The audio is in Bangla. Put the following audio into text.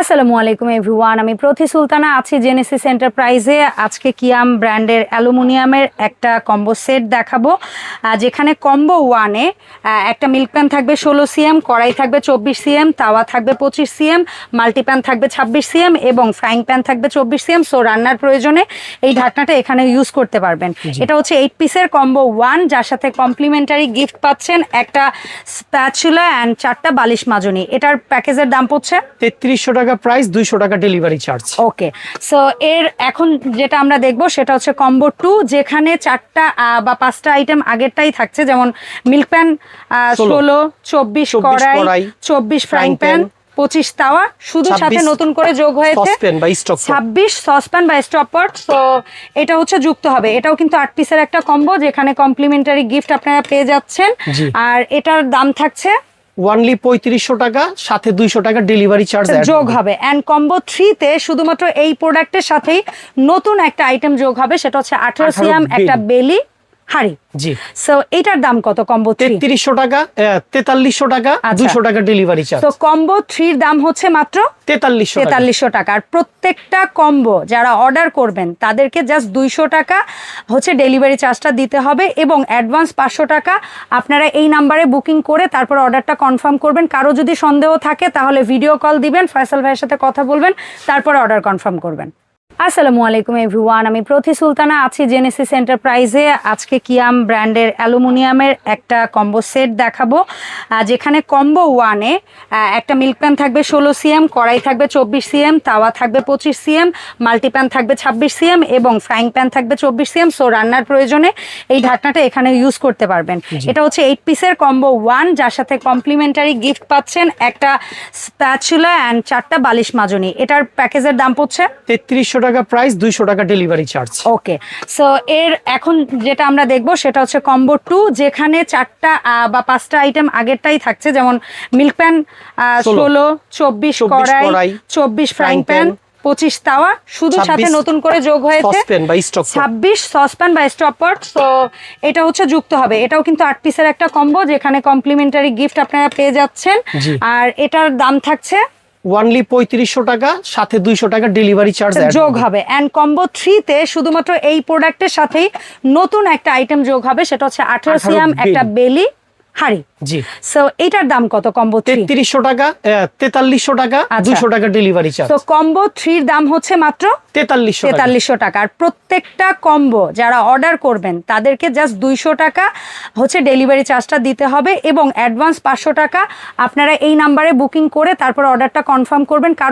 আসসালামু আলাইকুম এভরিওয়ান আমি প্রতি সুলতানা আছি জেনেসিস এন্টারপ্রাইজে আজকে কিয়াম ব্র্যান্ডের অ্যালুমিনিয়ামের একটা কম্বো সেট দেখাবো। যেখানে কম্বো ওয়ানে একটা মিল্ক প্যান থাকবে ষোলো সিএম কড়াই থাকবে চব্বিশ সিএম তাওয়া থাকবে পঁচিশ সিএম মাল্টিপ্যান থাকবে ছাব্বিশ সিএম এবং ফ্রাইং প্যান থাকবে চব্বিশ সিএম। সো রান্নার প্রয়োজনে এই ঢাকনাটা এখানে ইউজ করতে পারবেন। এটা হচ্ছে এইট পিসের কম্বো ওয়ান যার সাথে কমপ্লিমেন্টারি গিফট পাচ্ছেন একটা স্প্যাচুলা অ্যান্ড চারটা বালিশ মাজনি। এটার প্যাকেজের দাম পড়ছে? তেত্রিশশো টাকা প্রাইস দুইশো টাকা ডেলিভারি চার্জ ওকে সো এর এখন যেটা আমরা দেখব সেটা হচ্ছে কম্বো টু যেখানে চারটা বা পাঁচটা আইটেম আগেরটাই থাকছে যেমন মিল্ক প্যান ষোলো। চব্বিশ কড়াই চব্বিশ ফ্রাইং প্যান পঁচিশ তাওয়া শুধু সাথে নতুন করে যোগ হয়েছে। ছাব্বিশ সসপ্যান বা স্টপার সো এটা হচ্ছে যুক্ত হবে। এটাও কিন্তু আট পিসের একটা কম্বো যেখানে কমপ্লিমেন্টারি গিফট আপনারা পেয়ে যাচ্ছেন। আর এটার দাম থাকছে ওয়ানলি পঁয়ত্রিশশো টাকা সাথে দুইশো টাকা ডেলিভারি চার্জ যোগ হবে। অ্যান্ড কম্বো থ্রিতে শুধুমাত্র এই প্রোডাক্টের সাথেই নতুন একটা আইটেম যোগ হবে সেটা হচ্ছে আঠারো 18 সিএম একটা বেলি। হাড়ি। জি। সো এটার দাম কত কম্বো তেত্রিশশো টাকা তেতাল্লিশশো টাকা আচ্ছা। দুইশো টাকা ডেলিভারি চার্জ তো কম্বো থ্রির দাম হচ্ছে মাত্র তেতাল্লিশশো তেতাল্লিশশো টাকা। আর প্রত্যেকটা কম্বো যারা অর্ডার করবেন তাদেরকে জাস্ট দুইশো টাকা হচ্ছে ডেলিভারি চার্জটা দিতে হবে এবং অ্যাডভান্স পাঁচশো টাকা আপনারা এই নাম্বারে বুকিং করে তারপর অর্ডারটা কনফার্ম করবেন। কারও যদি সন্দেহ থাকে তাহলে ভিডিও কল দিবেন ফয়সাল ভাইয়ের সাথে কথা বলবেন তারপরে অর্ডার কনফার্ম করবেন। আসসালামু আলাইকুম এভরিওয়ান আমি প্রতি সুলতানা আছি জেনেসিস এন্টারপ্রাইজে আজকে কিয়াম ব্র্যান্ডের অ্যালুমিনিয়ামের একটা কম্বো সেট দেখাবো। যেখানে কম্বো ওয়ানে একটা মিল্ক প্যান থাকবে ষোলো সিএম কড়াই থাকবে চব্বিশ সিএম তাওয়া থাকবে পঁচিশ সিএম মাল্টিপ্যান থাকবে ছাব্বিশ সিএম এবং ফ্রাইং প্যান থাকবে চব্বিশ সিএম। সো রান্নার প্রয়োজনে এই ঢাকনাটা এখানে ইউজ করতে পারবেন। এটা হচ্ছে এইট পিসের কম্বো ওয়ান যার সাথে কমপ্লিমেন্টারি গিফট পাচ্ছেন একটা স্প্যাচুলা অ্যান্ড চারটা বালিশ মাজনি। এটার প্যাকেজের দাম পড়ছে? তেত্রিশশো টাকা প্রাইস দুইশো টাকা ডেলিভারি চার্জ ওকে সো এর এখন যেটা আমরা দেখব সেটা হচ্ছে কম্বো টু যেখানে চারটা বা পাঁচটা আইটেম আগেরটাই থাকছে যেমন মিল্ক প্যান ষোলো। চব্বিশ কড়াই চব্বিশ ফ্রাইং প্যান পঁচিশ তাওয়া শুধু সাথে নতুন করে যোগ হয়েছে। ছাব্বিশ সসপ্যান বা স্টপার সো এটা হচ্ছে যুক্ত হবে। এটাও কিন্তু আট পিসের একটা কম্বো যেখানে কমপ্লিমেন্টারি গিফট আপনারা পেয়ে যাচ্ছেন। আর এটার দাম থাকছে ওয়ানলি পঁয়ত্রিশশো টাকা সাথে দুইশো টাকা ডেলিভারি চার্জ যোগ হবে। অ্যান্ড কম্বো থ্রিতে শুধুমাত্র এই প্রোডাক্টের সাথেই নতুন একটা আইটেম যোগ হবে সেটা হচ্ছে আঠারো 18 সিএম একটা বেলি। হাড়ি। জি। সো এটার দাম কত? কম্বো থ্রি তেত্রিশশো টাকা তেতাল্লিশশো টাকা আচ্ছা। দুইশো টাকা ডেলিভারি চার্জ তো কম্বো থ্রির দাম হচ্ছে মাত্র তেতাল্লিশশো টাকা। তেতাল্লিশশো টাকা। আর প্রত্যেকটা কম্বো যারা অর্ডার করবেন তাদেরকে জাস্ট দুইশো টাকা হচ্ছে ডেলিভারি চার্জটা দিতে হবে এবং অ্যাডভান্স পাঁচশো টাকা। আপনারা এই নাম্বারে বুকিং করে তারপর অর্ডারটা কনফার্ম করবেন। কারও